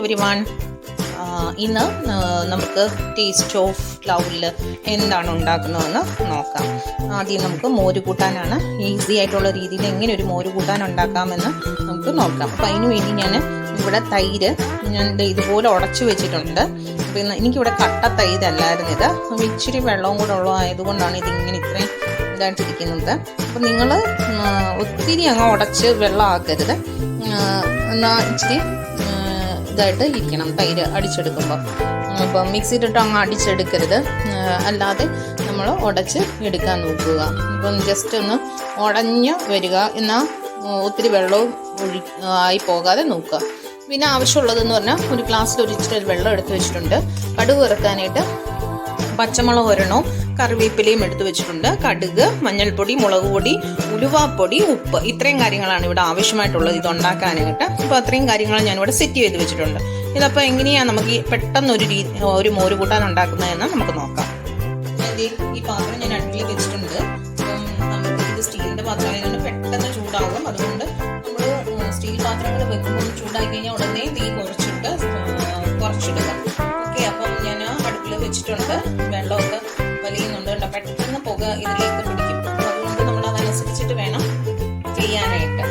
Every one ഇന്ന് നമുക്ക് taste of ലൗവിൽ എന്താണ് ഉണ്ടാക്കുന്നതെന്ന് നോക്കാം. ആദ്യം നമുക്ക് മോര് കൂട്ടാനാണ് ഈസി ആയിട്ടുള്ള രീതിയിൽ എങ്ങനെ ഒരു മോര് കൂട്ടാൻ ഉണ്ടാക്കാമെന്ന് നമുക്ക് നോക്കാം. അപ്പം അതിന് വേണ്ടി ഞാൻ ഇവിടെ തൈര് ഞാൻ ഇതുപോലെ ഉടച്ചു വെച്ചിട്ടുണ്ട്. പിന്നെ എനിക്കിവിടെ കട്ട തൈരല്ലായിരുന്നു ഇത് അപ്പം ഇച്ചിരി വെള്ളവും കൂടെ ഉള്ളതായതുകൊണ്ടാണ് ഇതിങ്ങനെ ഇത്രയും ഇതായിട്ടിരിക്കുന്നത്. അപ്പം നിങ്ങൾ ഒത്തിരി അങ്ങ് ഉടച്ച് വെള്ളമാക്കരുത് എന്നാൽ ഇച്ചിരി ഇതായിട്ട് ഇരിക്കണം തൈര് അടിച്ചെടുക്കുമ്പോൾ അപ്പം മിക്സിയിലിട്ട് അങ്ങ് അടിച്ചെടുക്കരുത്. അല്ലാതെ നമ്മൾ ഉടച്ച് എടുക്കാൻ നോക്കുക. ഇപ്പം ജസ്റ്റ് ഒന്ന് ഉടഞ്ഞ് വരിക എന്നാൽ ഒത്തിരി വെള്ളവും ഒഴി ആയി പോകാതെ നോക്കുക. പിന്നെ ആവശ്യമുള്ളതെന്ന് പറഞ്ഞാൽ ഒരു ഗ്ലാസ്സിൽ ഒരു ഇച്ചിരി വെള്ളം എടുത്ത് വെച്ചിട്ടുണ്ട്. കടുക് ഇറക്കാനായിട്ട് പച്ചമുളക് ഒരെണ്ണവും കറിവേപ്പിലയും എടുത്തു വെച്ചിട്ടുണ്ട്. കടുക് മഞ്ഞൾപ്പൊടി മുളക് പൊടി ഉലുവാപ്പൊടി ഉപ്പ്. ഇത്രയും കാര്യങ്ങളാണ് ഇവിടെ ആവശ്യമായിട്ടുള്ളത് ഇത് ഉണ്ടാക്കാനായിട്ട്. അപ്പോൾ അത്രയും കാര്യങ്ങൾ ഇവിടെ സെറ്റ് ചെയ്ത് വെച്ചിട്ടുണ്ട്. ഇതപ്പോൾ എങ്ങനെയാണ് നമുക്ക് ഈ പെട്ടെന്ന് ഒരു രീതി ഒരു മോര് കൂട്ടാൻ ഉണ്ടാക്കുന്നതെന്ന് നമുക്ക് നോക്കാം. ഈ പാത്രം ഞാൻ അടുപ്പിൽ വെച്ചിട്ടുണ്ട്. അപ്പം നമുക്ക് സ്റ്റീലിന്റെ പാത്രമായതുകൊണ്ട് പെട്ടെന്ന് ചൂടാകും. അതുകൊണ്ട് നമ്മൾ സ്റ്റീൽ പാത്രങ്ങൾ വെക്കുമ്പോൾ ചൂടാക്കി കഴിഞ്ഞാൽ ഉടനെ തീ കുറച്ചിട്ട് കുറച്ചിടുക. വെച്ചിട്ടുണ്ട് വെള്ളമൊക്കെ വലിയുന്നുണ്ട് കേട്ടോ. പെട്ടെന്ന് പുക ഇതിലേക്ക് പിടിക്കും. അതുകൊണ്ട് നമ്മൾ അതനുസരിച്ചിട്ട് വേണം ചെയ്യാനായിട്ട്.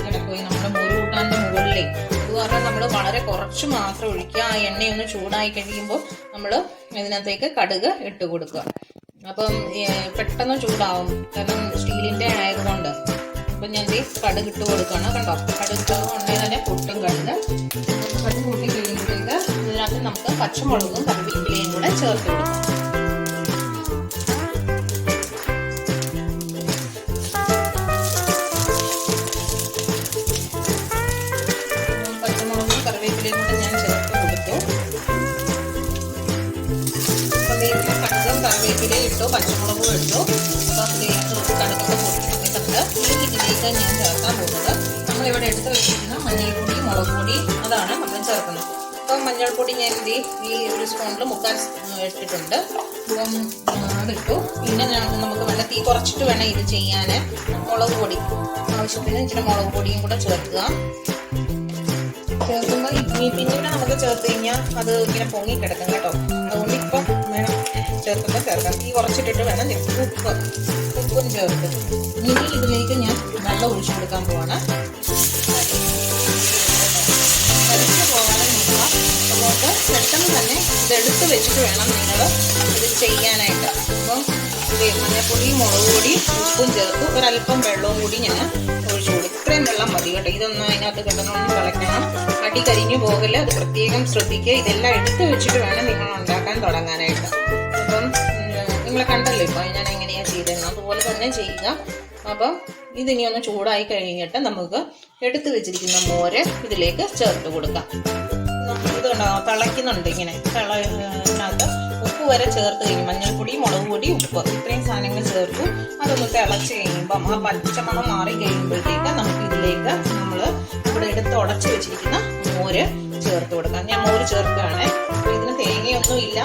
ഇവിടെ പോയി നമ്മുടെ മുറി മുകളിലേക്ക് നമ്മൾ വളരെ കുറച്ച് മാത്രം ഒഴിക്കുക. ആ എണ്ണയൊന്ന് ചൂടായി കഴിയുമ്പോൾ നമ്മൾ ഇതിനകത്തേക്ക് കടുക് ഇട്ട് കൊടുക്കുക. അപ്പം പെട്ടെന്ന് ചൂടാവും. കാരണം സ്റ്റീലിന്റെ ആയതുകൊണ്ട്. അപ്പം ഞാൻ ഈ കടുക് ഇട്ട് കൊടുക്കുകയാണ്. കണ്ടോ? കടുക് തന്നെ പൊട്ടും കടുക്. കടുക് പൊട്ടി കഴിയുമ്പോഴത്തേക്ക് ഇതിനകത്ത് നമുക്ക് പച്ചമുളകും കറിവേപ്പിലയും കൂടെ ചേർത്ത് കൊടുക്കാം. പച്ചമുളകും കറിവേപ്പിലയും കൂടെ ഞാൻ ചേർത്ത് കൊടുത്തു. ദേ കറിവേപ്പിലയും ഇട്ടു പച്ചമുളകും ഇട്ടു. അപ്പം ദേ ഇത് കടുകൊക്കെ പൊട്ടിട്ടുണ്ട് ഈ ഇതിലേക്ക് ഞാൻ ചേർക്കാൻ പോകുന്നത്. നമ്മളിവിടെ എടുത്ത് വെച്ചിരിക്കുന്ന മഞ്ഞൾപ്പൊടി മുളക് പൊടി അതാണ് നമ്മൾ ചേർക്കുന്നത്. അപ്പം മഞ്ഞൾപ്പൊടി ഞാൻ എന്ത് ഈ ഒരു സ്പൂണിൽ മുക്കാൽ സ്- ഇട്ടിട്ടുണ്ട് അപ്പം അതിട്ടു. പിന്നെ നമുക്ക് വേണ്ട തീ കുറച്ചിട്ട് വേണം ഇത് ചെയ്യാൻ മുളക് പൊടി ആവശ്യത്തിന് ഇച്ചിരി മുളക് പൊടിയും കൂടെ ചേർക്കുക. ചേർക്കുമ്പോൾ ഈ പിന്നെ നമുക്ക് ചേർത്ത് കഴിഞ്ഞാൽ അത് ഇങ്ങനെ പൊങ്ങി കിടക്കും കേട്ടോ. അതുകൊണ്ട് ഇപ്പം വേണം ചേർക്കുമ്പോൾ ചേർക്കാം. തീ കുറച്ചിട്ടിട്ട് വേണം ഉപ്പ് ഉപ്പും ചേർത്ത്. ഇനി ഇതിലേക്ക് ഞാൻ വെള്ളം ഒഴിച്ചു കൊടുക്കാൻ പോവാണ്. ഇതെടുത്ത് വെച്ചിട്ട് വേണം നിങ്ങൾ ഇത് ചെയ്യാനായിട്ട്. അപ്പം ഇത് മഞ്ഞപ്പൊടി മുളക് പൊടി ഉപ്പും ചേർത്ത് ഒരല്പം വെള്ളവും കൂടി ഞാൻ ഒഴിച്ചു കൊടുക്കും. ഇത്രയും വെള്ളം മതി കേട്ടോ. ഇതൊന്നും അതിനകത്ത് കിടന്നൊന്നും കളയ്ക്കണം അടി കരിഞ്ഞു പോകൽ അത് പ്രത്യേകം ശ്രദ്ധിക്കുക. ഇതെല്ലാം എടുത്ത് വെച്ചിട്ട് വേണം നിങ്ങൾ ഉണ്ടാക്കാൻ തുടങ്ങാനായിട്ട്. അപ്പം നിങ്ങൾ കണ്ടല്ലോ ഇപ്പോൾ ഞാൻ എങ്ങനെയാണ് ചെയ്തതെന്ന് അതുപോലെ തന്നെ ചെയ്യുക. അപ്പം ഇതിനി ഒന്ന് ചൂടായി കഴിഞ്ഞിട്ട് നമുക്ക് എടുത്തു വെച്ചിരിക്കുന്ന മോര് ഇതിലേക്ക് ചേർത്ത് കൊടുക്കാം. ഇത് കണ്ടോ തിളയ്ക്കുന്നുണ്ട് ഇങ്ങനെ. തിള ഇതിനകത്ത് ഉപ്പ് വരെ ചേർത്ത് കഴിഞ്ഞു മഞ്ഞൾപ്പൊടി മുളക് പൊടി ഉപ്പ്. ഇത്രയും സാധനങ്ങൾ ചേർത്തു. അതൊന്ന് തിളച്ച് കഴിയുമ്പം ആ പച്ചമണം മാറി കഴിയുമ്പോഴത്തേക്ക് നമുക്ക് ഇതിലേക്ക് നമ്മൾ ഇവിടെ എടുത്ത് ഉടച്ച് വെച്ചിരിക്കുന്ന മോര് ചേർത്ത് കൊടുക്കാം. ഞാൻ മോര് ചേർക്കുകയാണ്. ഇതിന് തേങ്ങയൊന്നും ഇല്ല.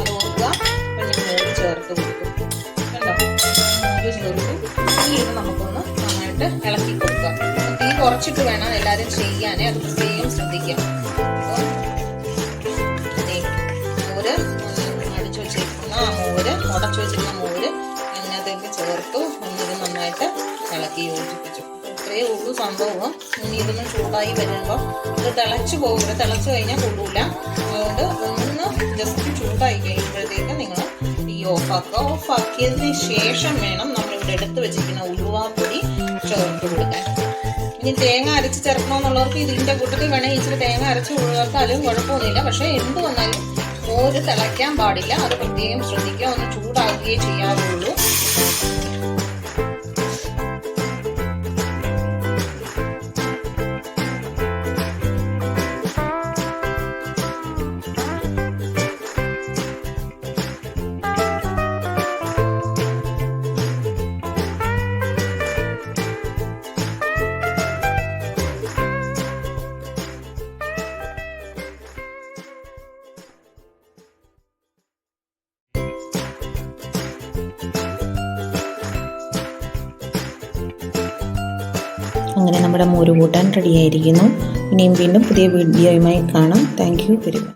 അത് ഓർക്കുക ഞാൻ മോര് ചേർത്ത് കൊടുക്കും. കണ്ടോ? മോര് ചേർത്ത് ഇനി ഇത് നമുക്കൊന്ന് നന്നായിട്ട് ഇളക്കി കൊടുക്കാം. തീ കുറച്ചിട്ട് വേണം എല്ലാവരും ചെയ്യാനേ. അത് പ്രത്യേകം ശ്രദ്ധിക്കാം. ചേർത്തു. ഒന്നിത് നന്നായിട്ട് ഇളക്കി യോജിപ്പിച്ചു. ഇത്രയേ ഉള്ളൂ സംഭവം. ഇനി ഇതൊന്ന് ചൂടായി വരുമ്പോൾ ഇത് തിളച്ചു പോകില്ല തിളച്ചു കഴിഞ്ഞാൽ കൊള്ളൂല. അതുകൊണ്ട് ഒന്ന് ജസ്റ്റ് ചൂടായി കഴിയുമ്പോഴത്തേക്ക് നിങ്ങൾ ഈ ഓഫാക്കുക ഓഫാക്കിയതിന് ശേഷം വേണം നമ്മളിവിടെ എടുത്ത് വെച്ചിരിക്കുന്ന ഉലുവാപ്പൊടി ചേർത്ത് കൊടുക്കാൻ. ഇനി തേങ്ങ അരച്ച് ചേർക്കണമെന്നുള്ളവർക്ക് ഇതിന്റെ കൂട്ടത്തിൽ വേണേൽ ഇച്ചിരി തേങ്ങ അരച്ച് ചേർത്താലും കുഴപ്പമൊന്നുമില്ല. പക്ഷേ എന്ത് വന്നാലും മോര് തിളയ്ക്കാൻ പാടില്ല. അത് പ്രത്യേകം ശ്രദ്ധിക്കുക. ഒന്ന് ചൂടാക്കുകയേ ചെയ്യാവുള്ളൂ അങ്ങനെ നമ്മുടെ മോര് കൂട്ടാൻ റെഡിയായിരിക്കുന്നു ഇനിയും വീണ്ടും പുതിയ വീഡിയോയുമായി കാണാം. Thank you very much